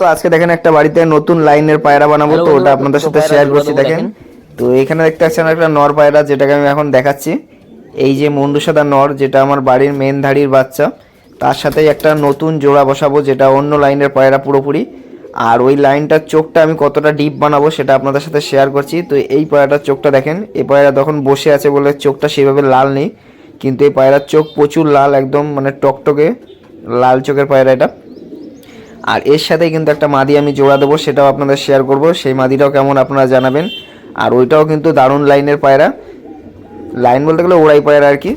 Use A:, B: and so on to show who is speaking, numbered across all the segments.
A: তো আজকে দেখেন একটা বাড়িতে নতুন লাইনের পায়রা বানাবো তো ওটা আপনাদের সাথে শেয়ার করছি দেখেন। তো এখানে দেখতে পাচ্ছেন একটা নর পায়রা যেটাকে আমি এখন দেখাচ্ছি। এই যে মুন্ডু সাদা নর যেটা আমার বাড়ির মেন ধাড়ির বাচ্চা তার সাথে একটা নতুন জোড়া বসাবো যেটা অন্য লাইনের পায়রা পুরোপুরি। আর ওই লাইনটার চোখটা আমি কতটা ডিপ বানাবো সেটা আপনাদের সাথে শেয়ার করছি। তো এই পায়রাটার চোখটা দেখেন এই পায়রা তখন বসে আছে বলে চোখটা সেভাবে লাল নেই কিন্তু এই পায়রার চোখ প্রচুর লাল একদম মানে টকটকে লাল চোখের পায়রা এটা। আর এর সাথে কিন্তু একটা মাদি আমি জোড়া দেবো, সেটাও আপনাদের শেয়ার করব। সেই মাদিটাও কেমন আপনারা জানাবেন। আর ওইটাও কিন্তু দারুণ লাইনের পায়রা। লাইন বলতে গেলে ওড়াই পায়রা আর কি।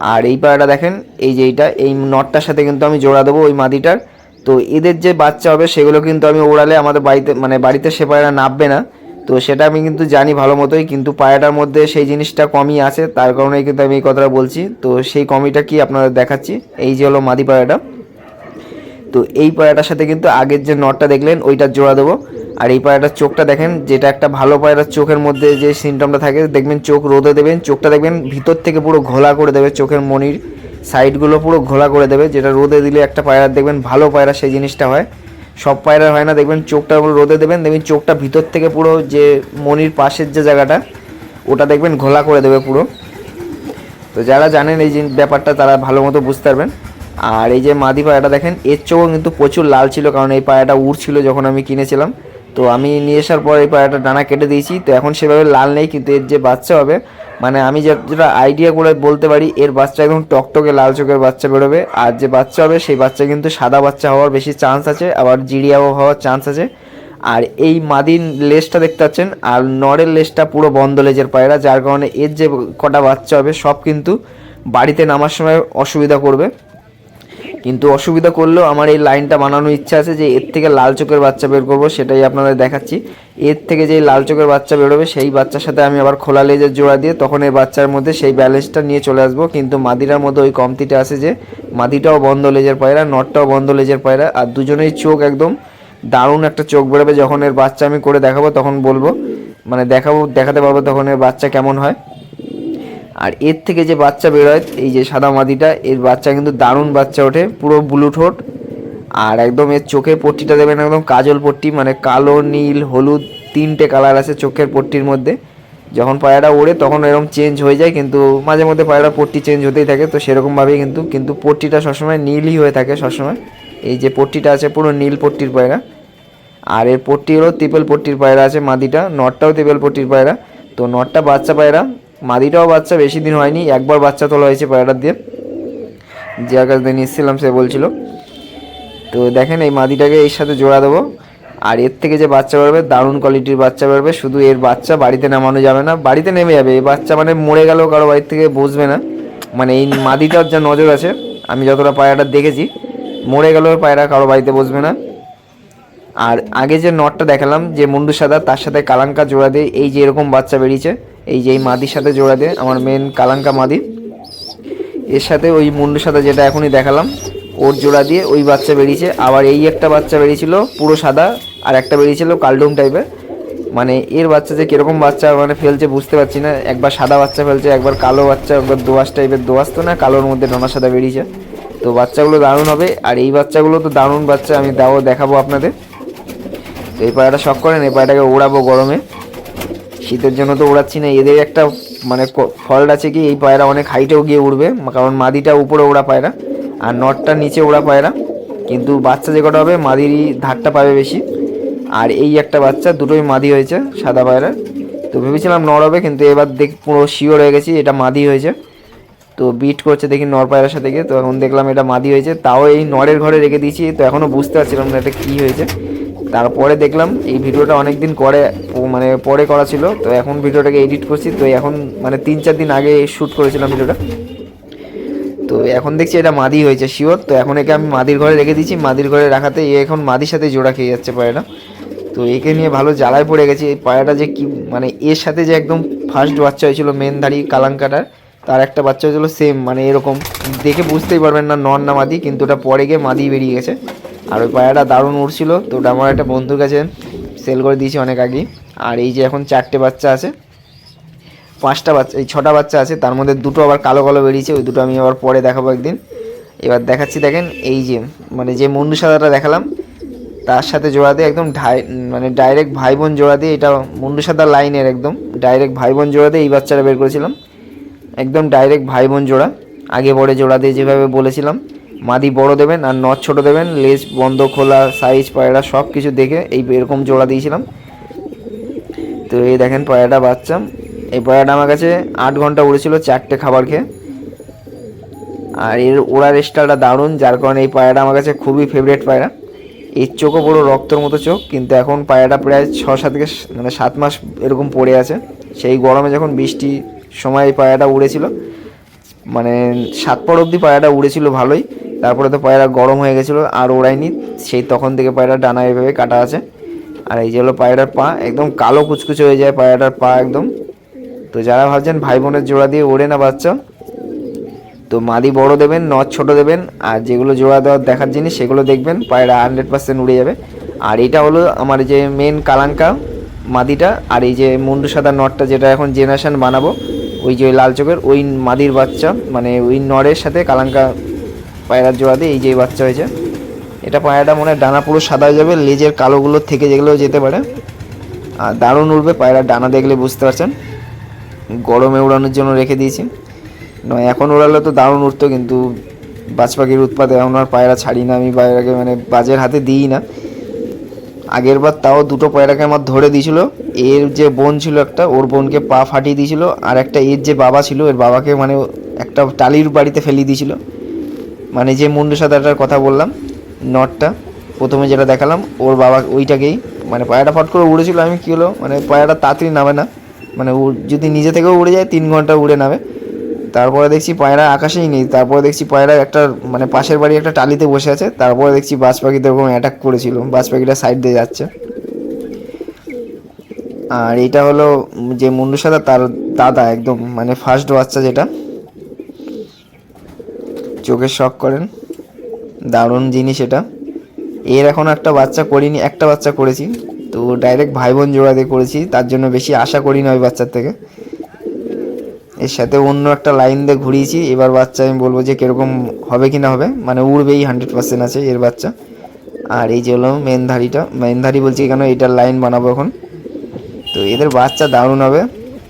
A: আর এই পায়রাটা দেখেন, এই যে এইটা, এই নটটার সাথে কিন্তু আমি জোড়া দেবো ওই মাদিটার। তো এদের যে বাচ্চা হবে, সেগুলো কিন্তু আমি ওড়ালে আমাদের বাড়িতে মানে বাড়িতে সে পায়রা নামবে না। তো সেটা আমি কিন্তু জানি ভালো মতোই, কিন্তু পায়রাটার মধ্যে সেই জিনিসটা কমই আছে। তার কারণেই কিন্তু আমি এই কথাটা বলছি। তো সেই কমিটা কি আপনাদের দেখাচ্ছি? এই যে হলো মাদি পায়রাটা। তো এই পায়রাটার সাথে কিন্তু আগের যে নটটা দেখলেন, ওইটা জোড়া দেবো। আর এই পায়রাটার চোখটা দেখেন, যেটা একটা ভালো পায়রার চোখের মধ্যে যে সিমটমটা থাকে, দেখবেন চোখ রোদে দেবেন, চোখটা দেখবেন ভিতর থেকে পুরো ঘোলা করে দেবে চোখের মনির। সাইডগুলো পুরো ঘোলা করে দেবে, যেটা রোদে দিলে একটা পায়রার, দেখবেন ভালো পায়রা সেই জিনিসটা হয়। সব পায়রা হয় না, দেখবেন চোখটা পুরো রোদে দেবেন, দেখবেন চোখটা ভিতর থেকে পুরো যে মনির পাশের যে জায়গাটা, ওটা দেখবেন ঘোলা করে দেবে পুরো। তো যারা জানেন এই ব্যাপারটা, তারা ভালো মতো বুঝতে পারবেন। আর এই যে মাদি পায়রাটা দেখেন, এর চোখও কিন্তু প্রচুর লাল ছিল, কারণ এই পায়রাটা উড়ছিল যখন আমি কিনেছিলাম। তো আমি নিয়ে আসার পর এই পায়রাটা ডানা কেটে দিয়েছি, তো এখন সেভাবে লাল নেই, কিন্তু এর যে বাচ্চা হবে মানে আমি যেটা আইডিয়া করে বলতে পারি, এর বাচ্চা একদম টকটকে লাল চোখের বাচ্চা বেরোবে। আর যে বাচ্চা হবে, সেই বাচ্চা কিন্তু সাদা বাচ্চা হওয়ার বেশি চান্স আছে, আবার জিরিয়াও হওয়ার চান্স আছে। আর এই মাদির লেজটা দেখতে পাচ্ছেন, আর নরের লেজটা পুরো বন্ধ লেজের পায়রা, যার কারণে এর যে কটা বাচ্চা হবে, সব কিন্তু বাড়িতে নামার সময় অসুবিধা করবে। কিন্তু অসুবিধা করলেও আমার এই লাইনটা বানানোর ইচ্ছা আছে যে এর থেকে লাল চোখের বাচ্চা বের করব, সেটাই আপনাদের দেখাচ্ছি। এর থেকে যে লাল চোখের বাচ্চা বেরোবে, সেই বাচ্চার সাথে আমি আবার খোলা লেজের জোড়া দিয়ে তখন এই বাচ্চার মধ্যে সেই ব্যালেন্সটা নিয়ে চলে আসব। কিন্তু মাদিরার মধ্যে ওই কমতিটা আছে যে, মাদিটাও বন্ধ লেজের পায়রা, নটটাও বন্ধ লেজের পায়রা, আর দুজনেই চোখ একদম দারুণ একটা চোখ বেরোবে। যখন এর বাচ্চা আমি করে দেখাবো, তখন বলব মানে দেখাবো, দেখাতে পারব তখন এর বাচ্চা কেমন হয়। আর এর থেকে যে বাচ্চা বেরোয়, এই যে সাদা মাদিটা, এর বাচ্চা কিন্তু দারুণ বাচ্চা ওঠে, পুরো ব্লু ঠোঁট। আর একদম এর চোখের পট্টিটা দেবেন একদম কাজল পট্টি মানে কালো, নীল, হলুদ, তিনটে কালার আছে চোখের পট্টির মধ্যে। যখন পায়রাটা ওড়ে, তখন এরকম চেঞ্জ হয়ে যায়, কিন্তু মাঝে মধ্যে পায়রা পট্টি চেঞ্জ হতেই থাকে, তো সেরকমভাবেই কিন্তু কিন্তু পট্টিটা সবসময় নীলই হয়ে থাকে সবসময়। এই যে পট্টিটা আছে পুরো নীল পট্টির পায়রা। আর এর পট্টি হলো তিপেল পট্টির পায়রা আছে মাদিটা, নটটাও তিপেল পট্টির পায়রা। তো নটটা বাচ্চা পায়রা মাদিটাও বাচ্চা, বেশি দিন হয়নি, একবার বাচ্চা তোলা হয়েছে পায়রার দিয়ে। যে আকাশ দিয়ে নিচ্ছিলাম, সে বলছিল। তো দেখেন এই মাদিটাকে এর সাথে জোড়া দেবো। আর এর থেকে যে বাচ্চা বেরোবে দারুণ কোয়ালিটির বাচ্চা বেরোবে শুধু এর বাচ্চা বাড়িতে নামানো যাবে না, বাড়িতে নেমে যাবে। এই বাচ্চা মানে মরে গেলেও কারও বাড়ির থেকে বসবে না। মানে এই মাদিটার যা নজর আছে, আমি যতটা পায়রাটা দেখেছি, মরে গেলেও পায়রা কারও বাড়িতে বসবে না। আর আগে যে নটটা দেখালাম, যে মুন্ডু সাদা, তার সাথে কালাঙ্কা জোড়া দিয়ে এই যে এরকম বাচ্চা বেরিয়েছে এই যে এই মাদির সাথে জোড়া দিয়ে, আমার মেন কালাঙ্কা মাদি। এর সাথে ওই মুন্ডু সাথে যেটা এখনই দেখালাম, ওর জোড়া দিয়ে ওই বাচ্চা বেরিয়েছে। আবার এই একটা বাচ্চা বেরিয়েছিল, পুরো সাদা, আর একটা বেরিয়েছিল কালডুম টাইপের মানে এর বাচ্চা যে কীরকম বাচ্চা মানে ফেলছে বুঝতে পারছি না। একবার সাদা বাচ্চা ফেলছে, একবার কালো বাচ্চা, একবার দোয়াশ টাইপের দোয়াশ তো না, কালোর মধ্যে ডোনা সাদা বেরিয়েছে। তো বাচ্চাগুলো দারুণ হবে, আর এই বাচ্চাগুলো তো দারুণ বাচ্চা, আমি দাও দেখাবো আপনাদের। তো এই পায়রাটা শখ করেন, এই পায়রাটাকে ওড়াবো গরমে। শীতের জন্য তো ওড়াচ্ছি না, এদের একটা মানে ফল্ট আছে কি, এই পায়রা অনেক হাইটেও গিয়ে উড়বে কারণ মাদিটা উপরে ওড়া পায়রা, আর নটটা নিচে ওড়া পায়রা, কিন্তু বাচ্চা যে কটা হবে, মাদিরই ধারটা পাবে বেশি, আর এই একটা বাচ্চা, দুটোই মাদি হয়েছে, সাদা পায়রা, তো ভেবেছিলাম নর হবে, কিন্তু এবার দেখ, পুরো শিওর হয়ে গেছি, এটা মাদি হয়েছে, তো বিট করছে দেখি নর পায়রার সাথে গিয়ে, তো এখন দেখলাম এটা মাদি হয়েছে, তাও এই নরের ঘরে রেখে দিয়েছি, তো এখনও বুঝতে পারছিলাম না এটা কী হয়েছে তারপরে দেখলাম এই ভিডিওটা অনেক দিন করে মানে পরে করা ছিল, তো এখন ভিডিওটাকে এডিট করছি, তো এখন মানে তিন চার দিন আগে শ্যুট করেছিলাম ভিডিওটা। তো এখন দেখছি এটা মাদি হয়েছে শিওর তো এখন একে আমি মাদির ঘরে রেখে দিয়েছি, মাদির ঘরে রাখাতে এ এখন মাদির সাথে জোড়া খেয়ে যাচ্ছে পায়রাটা তো একে নিয়ে ভালো জ্বালায় পড়ে গেছে, এই পায়রাটা যে কি মানে এর সাথে যে একদম ফার্স্ট বাচ্চা হয়েছিল মেনধারি কালাঙ্কাটার, তার একটা বাচ্চা হয়েছিল সেম মানে এরকম। দেখে বুঝতেই পারবেন না, নন না মাদি, কিন্তু ওটা পরে গিয়ে মাদি বেরিয়ে গেছে। আর ওই পায়রাটা দারুণ উঠছিল তো ওটা আমার একটা বন্ধুর কাছে সেল করে দিয়েছি অনেক আগেই। আর এই যে এখন চারটে বাচ্চা আছে, পাঁচটা বাচ্চা, এই ছটা বাচ্চা আছে, তার মধ্যে দুটো আবার কালো কালো বেরিয়েছে, ওই দুটো আমি আবার পরে দেখাবো একদিন। এবার দেখাচ্ছি দেখেন, এই যে মানে যে মুন্ডু সাদাটা দেখালাম, তার সাথে জোড়া দিয়ে একদম ঢাই মানে ডাইরেক্ট ভাই বোন জোড়া দিয়ে এটা মুন্ডু সাদা লাইনের একদম ডাইরেক্ট ভাই বোন জোড়া দিয়ে এই বাচ্চাটা বের করেছিলাম। একদম ডাইরেক্ট ভাই বোন জোড়া, আগে পরে জোড়া দিয়ে যেভাবে বলেছিলাম। মাদি বড় দেবেন আর নথ ছোট দেবেন, লেজ বন্ধ, খোলা সাইজ পায়রা সব কিছু দেখে এই এরকম জোড়া দিয়েছিলাম। তো এই দেখেন পায়রাটা বাচ্চা। এই পায়রাটা আমার কাছে আট ঘণ্টা উড়েছিল চারটে খাবার খেয়ে। আর এর ওড়ার স্টাইলটা দারুণ, যার কারণে এই পায়রাটা আমার কাছে খুবই ফেভারিট পায়রা। এর চোখও পুরো রক্তর মতো চোখ, কিন্তু এখন পায়রাটা প্রায় ছ সাত মানে সাত মাস এরকম পড়ে আছে। সেই গরমে যখন বৃষ্টি সময় এই পায়রাটা উড়েছিল মানে সাত পর অবধি পায়রাটা উড়েছিল ভালোই। তারপরে তো পায়রা গরম হয়ে গেছিল, আর ওড়ায়নি। সেই তখন থেকে পায়রা ডানা এভাবে কাটা আছে। আর এই যে হলো পায়রার পা, একদম কালো কুচকুচে হয়ে যায় পায়রাটার পা একদম। তো যারা ভাবছেন ভাই বোনের জোড়া দিয়ে ওড়ে না বাচ্চা, তো মাদি বড় দেবেন নথ ছোট দেবেন, আর যেগুলো জোড়া দেওয়ার দেখার জিনিস, সেগুলো দেখবেন, পায়রা হান্ড্রেড পার্সেন্ট উড়ে যাবে। আর এটা হলো আমার যে মেন কালাঙ্কা মাদিটা, আর এই যে মুন্ডু সাদা নটটা যেটা এখন জেনারেশন বানাবো, ওই যে লাল চোখের, ওই মাদির বাচ্চা মানে ওই নরের সাথে কালাঙ্কা পায়রার জোড়া দিয়ে এই যে বাচ্চা হয়েছে। এটা পায়রাটা মনে ডানা পুরো সাদা হয়ে যাবে, লেজের কালোগুলো থেকে যেগুলো যেতে পারে। আর দারুণ উঠবে পায়রার ডানা দেখলে বুঝতে পারছেন। গরমে উড়ানোর জন্য রেখে দিয়েছি। নয়, এখন ওড়ালে তো দারুণ উঠতো কিন্তু বাজ পাখির উৎপাদে এখন আর পায়রা ছাড়ি না। আমি পায়রাকে মানে বাজের হাতে দিই না। আগের বার তাও দুটো পায়রাকে আমার ধরে দিয়েছিল। এর যে বোন ছিল একটা, ওর বোনকে পা ফাটিয়ে দিয়েছিল। আর একটা এর যে বাবা ছিল, এর বাবাকে মানে একটা টালির বাড়িতে ফেলিয়ে দিয়েছিল। মানে যে মুন্ডু সাদাটার কথা বললাম নটটা প্রথমে যেটা দেখালাম, ওর বাবা ওইটাকেই মানে পায়রাটা ফট করে উড়েছিল আমি কী হলো মানে পায়রাটা তাড়াতাড়ি নামে না মানে যদি নিজে থেকেও উড়ে যায়, তিন ঘণ্টা উড়ে নামে। তারপরে দেখছি পায়রা আকাশেই নেই, তারপরে দেখছি পায়রা একটা মানে পাশের বাড়ি একটা টালিতে বসে আছে, তারপরে দেখছি বাজ পাখিতে ওরকম অ্যাটাক করেছিল বাজ পাখিটা সাইড দিয়ে যাচ্ছে। আর এটা হলো যে মুন্ডু সাদা, তার দাদা একদম মানে ফার্স্ট বাচ্চা যেটা চোখে শখ করেন। দারুণ জিনিস এটা। এর এখন একটা বাচ্চা করিনি, একটা বাচ্চা করেছি। তো ডাইরেক্ট ভাই বোন জোড়া দিয়ে করেছি, তার জন্য বেশি আশা করি না ওই বাচ্চার থেকে। এর সাথে অন্য একটা লাইন দিয়ে ঘুরিয়েছি, এবার বাচ্চা আমি বলব যে কীরকম হবে কি না হবে মানে উড়বেই হান্ড্রেড পার্সেন্ট আছে এর বাচ্চা। আর এই যে হলো মেনধারিটা মেনধারি বলছি কেন, এটার লাইন বানাবো এখন। তো এদের বাচ্চা দারুণ হবে,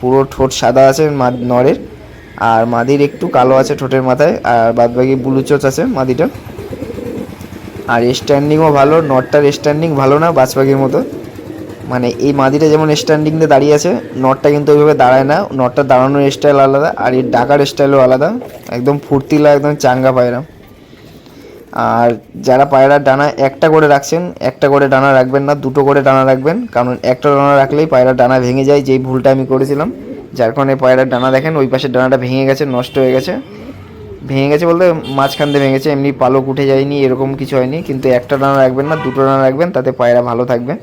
A: পুরো ঠোঁট সাদা আছে নরের আর মাদির একটু কালো আছে ঠোঁটের মাথায়, আর বাদবাকি ব্লু চোচ আছে মাদিটা আর স্ট্যান্ডিংও ভালো নটটার স্ট্যান্ডিং ভালো না বাজ পাখির মতো। মানে এই মাদিটা যেমন স্ট্যান্ডিং দিয়ে দাঁড়িয়ে আছে নটটা কিন্তু ওইভাবে দাঁড়ায় না নটটা দাঁড়ানোর স্টাইল আলাদা, আর এর ডাকার স্টাইলও আলাদা, একদম ফুর্তিলা, একদম চাঙ্গা পায়রা। আর যারা পায়রার ডানা একটা করে রাখছেন, একটা করে ডানা রাখবেন না, দুটো করে ডানা রাখবেন, কারণ একটা ডানা রাখলেই পায়রার ডানা ভেঙে যায়, যেই ভুলটা আমি করেছিলাম। যার কারণে পায়রার ডানা দেখেন, ওই পাশের ডানাটা ভেঙে গেছে, নষ্ট হয়ে গেছে। ভেঙে গেছে বলতে মাঝখান দিয়ে ভেঙেছে এমনি পালক উঠে যায়নি, এরকম কিছু হয়নি। কিন্তু একটা ডানা রাখবেন না, দুটো ডানা রাখবেন, তাতে পায়রা ভালো থাকবে।